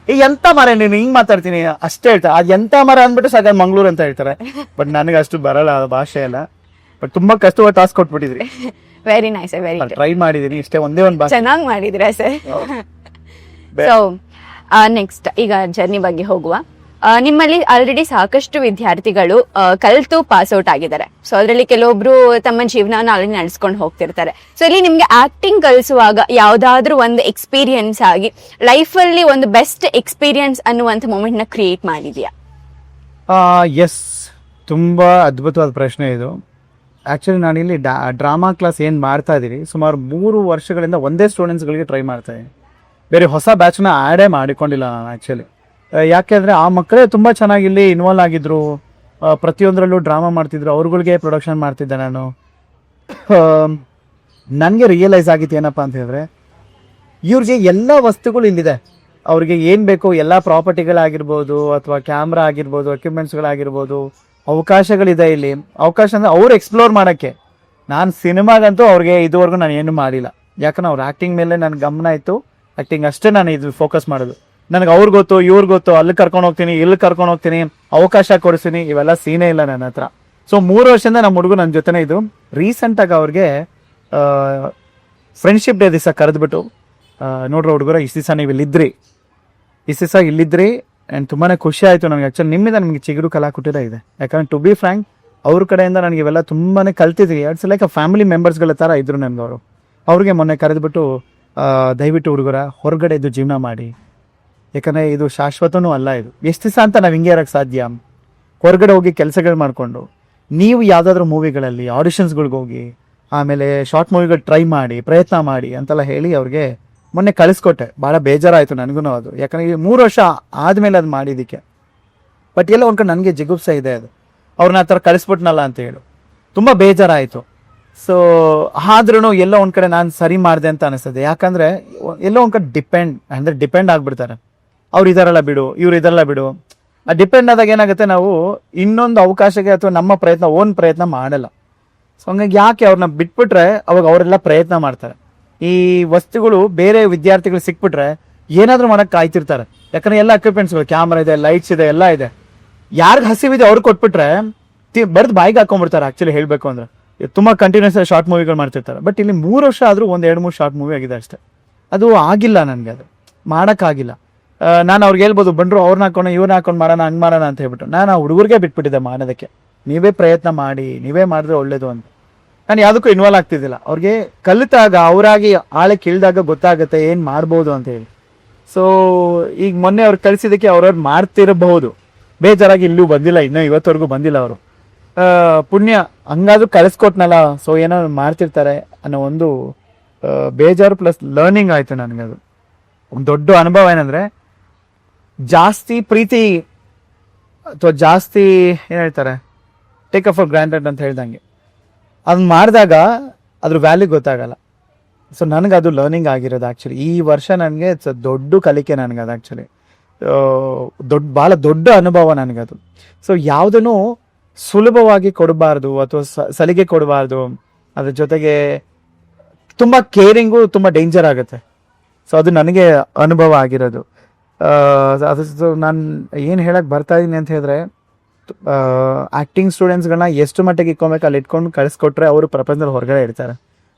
ಈ ಎಂತ ಮರ ನೀನು? ಹಿಂಗ್ ಮಾತಾಡ್ತೀನಿ. ಅಷ್ಟೇ ಹೇಳ್ತಾರೆ ಅದ್ ಎಂತ ಮರ ಅಂದ್ಬಿಟ್ಟು ಸಾಕ ಮಂಗಳೂರು ಅಂತ ಹೇಳ್ತಾರೆ. ಬಟ್ ನನಗೆ ಅಷ್ಟು ಬರಲ್ಲ ಆ ಭಾಷೆ ಎಲ್ಲ. ಬಟ್ ತುಂಬಾ ಕಷ್ಟವಾದ ಟಾಸ್ಕ್ ಕೊಟ್ಬಿಟ್ಟಿದ್ರಿ. ವೆರಿ ನೈಸ್ ವೆರಿ ಟ್ರೈ ಮಾಡಿದೀನಿ ಇಷ್ಟೇ ಒಂದೇ ಒಂದು ಚೆನ್ನಾಗಿ ಮಾಡಿದಿರಾ ಸರ್ ಸೊ ನೆಕ್ಸ್ಟ್ ಈಗ ಜರ್ನಿ ಬಗ್ಗೆ ಹೋಗುವ. ನಿಮ್ಮಲ್ಲಿ ಆಲ್ರೆಡಿ ಸಾಕಷ್ಟು ವಿದ್ಯಾರ್ಥಿಗಳು ಕಲ್ತು ಪಾಸ್ ಔಟ್ ಆಗಿದ್ದಾರೆ. ಸೊ ಅದರಲ್ಲಿ ಕೆಲವೊಬ್ರು ತಮ್ಮ ಜೀವನನ ಆಲ್ರೆಡಿ ನಡೆಸ್ಕೊಂಡು ಹೋಗ್ತಿರ್ತಾರೆ. ಸೊ ಇಲ್ಲಿ ನಿಮ್ಗೆ ಆಕ್ಟಿಂಗ್ ಕಲಿಸುವಾಗ ಯಾವ್ದಾದ್ರು ಒಂದು ಎಕ್ಸ್ಪೀರಿಯನ್ಸ್ ಆಗಿ ಲೈಫಲ್ಲಿ ಒಂದು ಬೆಸ್ಟ್ ಎಕ್ಸ್ಪೀರಿಯನ್ಸ್ ಅನ್ನುವಂತ ಮೂಮೆಂಟ್ನ ಕ್ರಿಯೇಟ್ ಮಾಡಿದ್ಯಾ ಎಸ್ ತುಂಬಾ ಅದ್ಭುತವಾದ ಪ್ರಶ್ನೆ ಇದು. ಆಕ್ಚುಲಿ ನಾನಿಲ್ಲಿ ಡ್ರಾಮಾ ಕ್ಲಾಸ್ ಏನು ಮಾಡ್ತಾ ಇದ್ದೀನಿ ಸುಮಾರು ಮೂರು ವರ್ಷಗಳಿಂದ ಒಂದೇ ಸ್ಟೂಡೆಂಟ್ಸ್ಗಳಿಗೆ ಟ್ರೈ ಮಾಡ್ತಾ ಇದ್ದೀನಿ ಬೇರೆ ಹೊಸ ಬ್ಯಾಚ್ನ ಆ್ಯಡೇ ಮಾಡಿಕೊಂಡಿಲ್ಲ ನಾನು ಆ್ಯಕ್ಚುಲಿ ಯಾಕೆಂದರೆ ಆ ಮಕ್ಕಳೇ ತುಂಬ ಚೆನ್ನಾಗಿ ಇಲ್ಲಿ ಇನ್ವಾಲ್ವ್ ಆಗಿದ್ರು. ಪ್ರತಿಯೊಂದರಲ್ಲೂ ಡ್ರಾಮಾ ಮಾಡ್ತಿದ್ರು, ಅವ್ರುಗಳಿಗೆ ಪ್ರೊಡಕ್ಷನ್ ಮಾಡ್ತಿದ್ದೆ ನಾನು. ನನಗೆ ರಿಯಲೈಸ್ ಆಗಿತ್ತು ಏನಪ್ಪ ಅಂತ ಹೇಳಿದ್ರೆ, ಇವ್ರಿಗೆ ಎಲ್ಲ ವಸ್ತುಗಳು ಇಲ್ಲಿದೆ. ಅವ್ರಿಗೆ ಏನು ಬೇಕು ಎಲ್ಲ ಪ್ರಾಪರ್ಟಿಗಳಾಗಿರ್ಬೋದು ಅಥವಾ ಕ್ಯಾಮ್ರಾ ಆಗಿರ್ಬೋದು ಎಕ್ವಿಪ್ಮೆಂಟ್ಸ್ಗಳಾಗಿರ್ಬೋದು ಅವಕಾಶಗಳಿದೆ ಇಲ್ಲಿ. ಅವಕಾಶ ಅಂದರೆ ಅವ್ರು ಎಕ್ಸ್ಪ್ಲೋರ್ ಮಾಡೋಕ್ಕೆ. ನಾನು ಸಿನಿಮಾಗಂತೂ ಅವ್ರಿಗೆ ಇದುವರೆಗೂ ನಾನು ಏನು ಮಾಡಿಲ್ಲ. ಯಾಕಂದ್ರೆ ಅವ್ರ ಆ್ಯಕ್ಟಿಂಗ್ ಮೇಲೆ ನನ್ನ ಗಮನ ಇತ್ತು. ಆ್ಯಕ್ಟಿಂಗ್ ಅಷ್ಟೇ ನಾನು ಇದು ಫೋಕಸ್ ಮಾಡೋದು. ನನಗೆ ಅವ್ರು ಗೊತ್ತು, ಇವ್ರು ಗೊತ್ತು, ಅಲ್ಲಿ ಕರ್ಕೊಂಡು ಹೋಗ್ತೀನಿ, ಇಲ್ಲಿ ಕರ್ಕೊಂಡು ಹೋಗ್ತೀನಿ, ಅವಕಾಶ ಕೊಡಿಸ್ತೀನಿ, ಇವೆಲ್ಲ ಸೀನೇ ಇಲ್ಲ ನನ್ನ ಹತ್ರ. ಸೊ ಮೂರು ವರ್ಷದಿಂದ ನಮ್ಮ ಹುಡುಗ ನನ್ನ ಜೊತೆನೇ ಇದು ರೀಸೆಂಟಾಗಿ ಅವ್ರಿಗೆ ಫ್ರೆಂಡ್ಶಿಪ್ ಡೇ ದಿವಸ ಕರೆದ್ಬಿಟ್ಟು ನೋಡ್ರಿ ಹುಡುಗರ ಇಷ್ಟು ದಿವಸ ನೀವು ಇಲ್ಲಿದ್ರಿ ಇಷ್ಟು ದಿವಸ ಇಲ್ಲಿದ್ರಿ. ಆ್ಯಂಡ್ ತುಂಬಾ ಖುಷಿ ಆಯಿತು ನನಗೆ ಆ್ಯಕ್ಚುಲಿ ನಿಮ್ಮಿಂದ ನಮಗೆ ಚಿಗುರು ಕಲಾಕುಟಿರ ಇದೆ. ಯಾಕಂದ್ರೆ ಟು ಬಿ ಫ್ರ್ಯಾಂಕ್ ಅವ್ರ ಕಡೆಯಿಂದ ನನಗೆ ಇವೆಲ್ಲ ತುಂಬಾ ಕಲ್ತಿದ್ವಿ. ಇಟ್ಸ್ ಲೈಕ್ ಫ್ಯಾಮಿಲಿ ಮೆಂಬರ್ಸ್ಗಳ ಥರ ಇದ್ರು ನಮ್ಗೆ ಅವರು. ಅವ್ರಿಗೆ ಮೊನ್ನೆ ಕರೆದ್ಬಿಟ್ಟು ದಯವಿಟ್ಟು ಹುಡುಗರ, ಹೊರಗಡೆ ಇದು ಜೀವನ ಮಾಡಿ. ಯಾಕಂದರೆ ಇದು ಶಾಶ್ವತನೂ ಅಲ್ಲ ಇದು. ಎಷ್ಟು ದಿವಸ ಅಂತ ನಾವು ಹಿಂಗೆ ಇರಕ್ಕೆ ಸಾಧ್ಯ? ಹೊರಗಡೆ ಹೋಗಿ ಕೆಲಸಗಳು ಮಾಡಿಕೊಂಡು. ನೀವು ಯಾವುದಾದ್ರೂ ಮೂವಿಗಳಲ್ಲಿ ಆಡಿಷನ್ಸ್ಗಳಿಗೆ ಹೋಗಿ, ಆಮೇಲೆ ಶಾರ್ಟ್ ಮೂವಿಗಳು ಟ್ರೈ ಮಾಡಿ, ಪ್ರಯತ್ನ ಮಾಡಿ ಅಂತೆಲ್ಲ ಹೇಳಿ ಅವ್ರಿಗೆ ಮೊನ್ನೆ ಕಳಿಸ್ಕೊಟ್ಟೆ. ಭಾಳ ಬೇಜಾರಾಯಿತು ನನಗೂ ಅದು. ಯಾಕಂದ್ರೆ ಈ ಮೂರು ವರ್ಷ ಆದಮೇಲೆ ಅದು ಮಾಡಿದ್ದಕ್ಕೆ ಬಟ್ ಎಲ್ಲ ಒಂದು ಕಡೆ ನನಗೆ ಜಿಗುಪ್ಸೆ ಇದೆ ಅದು. ಅವ್ರನ್ನ ಆ ಥರ ಕಳಿಸ್ಬಿಟ್ನಲ್ಲ ಅಂತ ಹೇಳು. ತುಂಬ ಬೇಜಾರಾಯಿತು. ಸೊ ಆದ್ರೂ ಎಲ್ಲೋ ಒಂದು ಕಡೆ ನಾನು ಸರಿ ಮಾಡಿದೆ ಅಂತ ಅನಿಸ್ತದೆ. ಯಾಕಂದರೆ ಎಲ್ಲೋ ಒಂದು ಕಡೆ ಡಿಪೆಂಡ್ ಅಂದರೆ ಡಿಪೆಂಡ್ ಆಗಿಬಿಡ್ತಾರೆ. ಅವ್ರು ಇದರಲ್ಲ ಬಿಡು, ಇವ್ರು ಇದರಲ್ಲ ಬಿಡು. ಆ ಡಿಪೆಂಡ್ ಆದಾಗ ಏನಾಗುತ್ತೆ ನಾವು ಇನ್ನೊಂದು ಅವಕಾಶಕ್ಕೆ ಅಥವಾ ನಮ್ಮ ಪ್ರಯತ್ನ ಓನ್ ಪ್ರಯತ್ನ ಮಾಡಲ್ಲ. ಸೊ ಹಂಗಾಗಿ ಯಾಕೆ ಅವ್ರನ್ನ ಬಿಟ್ಬಿಟ್ರೆ ಅವಾಗ ಅವರೆಲ್ಲ ಪ್ರಯತ್ನ ಮಾಡ್ತಾರೆ. ಈ ವಸ್ತುಗಳು ಬೇರೆ ವಿದ್ಯಾರ್ಥಿಗಳು ಸಿಕ್ಬಿಟ್ರೆ ಏನಾದರೂ ಮಾಡಕ್ಕೆ ಕಾಯ್ತಿರ್ತಾರೆ. ಯಾಕಂದ್ರೆ ಎಲ್ಲ ಎಕ್ವಿಪ್ಮೆಂಟ್ಸ್ಗಳು ಕ್ಯಾಮ್ರಾ ಇದೆ ಲೈಟ್ಸ್ ಇದೆ, ಎಲ್ಲ ಇದೆ. ಯಾರಿಗೆ ಹಸಿವಿದೆ ಅವ್ರು ಕೊಟ್ಬಿಟ್ರೆ ಬರ್ದು ಬಾಯಿಗೆ ಹಾಕೊಂಡ್ಬಿಡ್ತಾರೆ ಆಕ್ಚುಲಿ ಹೇಳಬೇಕು ಅಂದ್ರೆ. ತುಂಬ ಕಂಟಿನ್ಯೂಸ್ ಶಾರ್ಟ್ ಮೂವಿಗಳು ಮಾಡ್ತಿರ್ತಾರೆ. ಬಟ್ ಇಲ್ಲಿ ಮೂರು ವರ್ಷ ಆದರೂ ಒಂದು ಎರಡು ಮೂರು ಶಾರ್ಟ್ ಮೂವಿ ಆಗಿದೆ ಅಷ್ಟೇ. ಅದು ಆಗಿಲ್ಲ ನನಗೆ ಅದು. ಮಾಡೋಕ್ಕಾಗಿಲ್ಲ ನಾನು ಅವ್ರಿಗೆ ಹೇಳ್ಬೋದು, ಬಂದ್ರು ಅವ್ರನ್ನ ಹಾಕೊಂಡು ಇವ್ರನ್ನ ಹಾಕೊಂಡು ಮಾಡೋಣ, ಹಂಗೆ ಮಾಡೋಣ ಅಂತ ಹೇಳ್ಬಿಟ್ಟು. ನಾನು ಆ ಹುಡುಗರಿಗೆ ಬಿಟ್ಬಿಟ್ಟಿದ್ದೆ ಮಾಡೋದಕ್ಕೆ ನೀವೇ ಪ್ರಯತ್ನ ಮಾಡಿ, ನೀವೇ ಮಾಡಿದ್ರೆ ಒಳ್ಳೇದು ಅಂತ. ನಾನು ಯಾವುದಕ್ಕೂ ಇನ್ವಾಲ್ವ್ ಆಗ್ತಿದ್ದಿಲ್ಲ. ಅವ್ರಿಗೆ ಕಲಿತಾಗ, ಅವರಾಗಿ ಆಳೆ ಇಳಿದಾಗ ಗೊತ್ತಾಗುತ್ತೆ ಏನು ಮಾಡ್ಬೋದು ಅಂತ ಹೇಳಿ. ಸೊ ಈಗ ಮೊನ್ನೆ ಅವ್ರು ಕಳಿಸಿದ್ದಕ್ಕೆ ಅವ್ರವ್ರು ಮಾಡ್ತಿರಬಹುದು. ಬೇಜಾರಾಗಿ ಇಲ್ಲೂ ಬಂದಿಲ್ಲ, ಇನ್ನೂ ಇವತ್ತವರೆಗೂ ಬಂದಿಲ್ಲ ಅವರು. ಪುಣ್ಯ, ಹಂಗಾದ್ರೂ ಕಳಿಸ್ಕೊಟ್ನಲ್ಲ ಸೊ ಏನೋ ಮಾಡ್ತಿರ್ತಾರೆ ಅನ್ನೋ ಒಂದು ಬೇಜಾರು ಪ್ಲಸ್ ಲರ್ನಿಂಗ್ ಆಯಿತು ನನಗೆ ಅದು. ಒಂದು ದೊಡ್ಡ ಅನುಭವ ಏನಂದರೆ, ಜಾಸ್ತಿ ಪ್ರೀತಿ, ಅಥವಾ ಜಾಸ್ತಿ, ಏನು ಹೇಳ್ತಾರೆ ಟೇಕ್ ಅಫ್ ಫಾರ್ ಗ್ರಾಂಟೆಡ್ ಅಂತ ಹೇಳ್ದಂಗೆ. ಅದನ್ನ ಮಾಡಿದಾಗ ಅದ್ರ ವ್ಯಾಲ್ಯೂ ಗೊತ್ತಾಗಲ್ಲ. ಸೊ ನನಗೆ ಅದು ಲರ್ನಿಂಗ್ ಆಗಿರೋದು ಆ್ಯಕ್ಚುಲಿ ಈ ವರ್ಷ ನನಗೆ ದೊಡ್ಡ ಕಲಿಕೆ ನನಗೆ ಅದು ಆ್ಯಕ್ಚುಲಿ ದೊಡ್ಡ ಭಾಳ ದೊಡ್ಡ ಅನುಭವ ನನಗದು ಸೊ ಯಾವುದನ್ನು ಸುಲಭವಾಗಿ ಕೊಡಬಾರ್ದು ಅಥವಾ ಸಲಿಗೆ ಕೊಡಬಾರ್ದು, ಅದ್ರ ಜೊತೆಗೆ ತುಂಬ ಕೇರಿಂಗು ತುಂಬ ಡೇಂಜರ್ ಆಗುತ್ತೆ. ಸೊ ಅದು ನನಗೆ ಅನುಭವ ಆಗಿರೋದು. ಅದು ನಾನು ಏನು ಹೇಳಕ್ಕೆ ಬರ್ತಾ ಇದ್ದೀನಿ ಅಂತ ಹೇಳಿದ್ರೆ ಆಕ್ಟಿಂಗ್ ಸ್ಟೂಡೆಂಟ್ಸ್ಗಳನ್ನ ಎಷ್ಟು ಮಟ್ಟಿಗೆ ಇಕ್ಕೊಬೇಕು ಅಲ್ಲಿ ಇಟ್ಕೊಂಡು ಕಳಿಸ್ಕೊಟ್ರೆ ಅವರು ಪ್ರಪಂಚದಲ್ಲಿ ಹೊರಗಡೆ ಇರ್ತಾರೆ.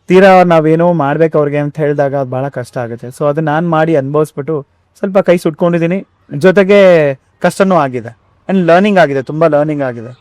ತೀರಾ ನಾವೇನೋ ಮಾಡ್ಬೇಕು ಅವ್ರಿಗೆ ಅಂತ ಹೇಳಿದಾಗ ಅದು ಭಾಳ ಕಷ್ಟ ಆಗುತ್ತೆ. ಸೊ ಅದು ನಾನು ಮಾಡಿ ಅನುಭವಿಸ್ಬಿಟ್ಟು ಸ್ವಲ್ಪ ಕೈ ಸುಟ್ಕೊಂಡಿದ್ದೀನಿ ಜೊತೆಗೆ ಕಷ್ಟನೂ ಆಗಿದೆ. ಆ್ಯಂಡ್ ಲರ್ನಿಂಗ್ ಆಗಿದೆ, ತುಂಬ ಲರ್ನಿಂಗ್ ಆಗಿದೆ.